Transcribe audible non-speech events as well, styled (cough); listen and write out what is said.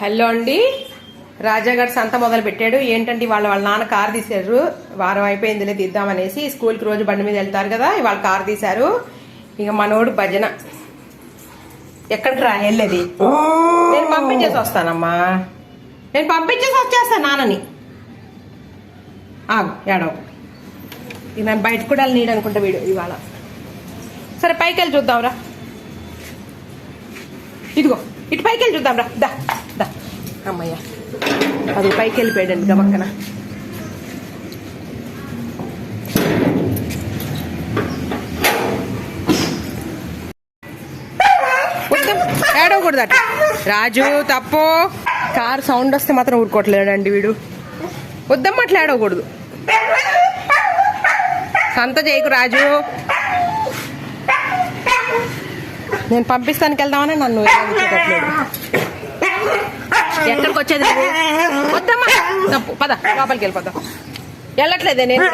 Hello అండి. రాజాగారు సంత మొదలు పెట్టాడు ఏంటంటే వాళ్ళ వాళ్ళ నాన్న కారు తీశారు. వారం అయిపోయిందిలే తీద్దామనేసి స్కూల్కి రోజు బండి మీద వెళ్తారు కదా ఇవాళ కారు తీశారు. ఇక మనోడు భజన. ఎక్కడికి రా వెళ్ళేది. నేను పంపించేసి వస్తానమ్మా. నేను పంపించేసి వచ్చేస్తాను నాన్నని. ఆగు ఏడవ ఇక నేను బయటకు కూడా నీడు అనుకుంటా వీడు ఇవాళ. సరే పైకి వెళ్ళి చూద్దాంరా. ఇదిగో ఇటు పైకి వెళ్ళి చూద్దాం రా దా దా. అమ్మయ్య. అది పైకి వెళ్ళిపోయాడండి గబక్కన ఏడవకూడదట రాజు తప్పు. కారు సౌండ్ వస్తే మాత్రం ఊరుకోవట్లేడండి వీడు. వద్దమ్మ అట్లా ఏడవకూడదు. సంత చేయకు రాజు. నేను పంపిస్తానికి వెళ్దామని నన్ను వెళ్ళనిచ్చేటట్లేడు ఎక్కడికి వచ్చేది (laughs) వద్దమ్మా. తప్పు పద లోపలికి వెళ్ళిపోదాం. వెళ్ళట్లేదే నేను.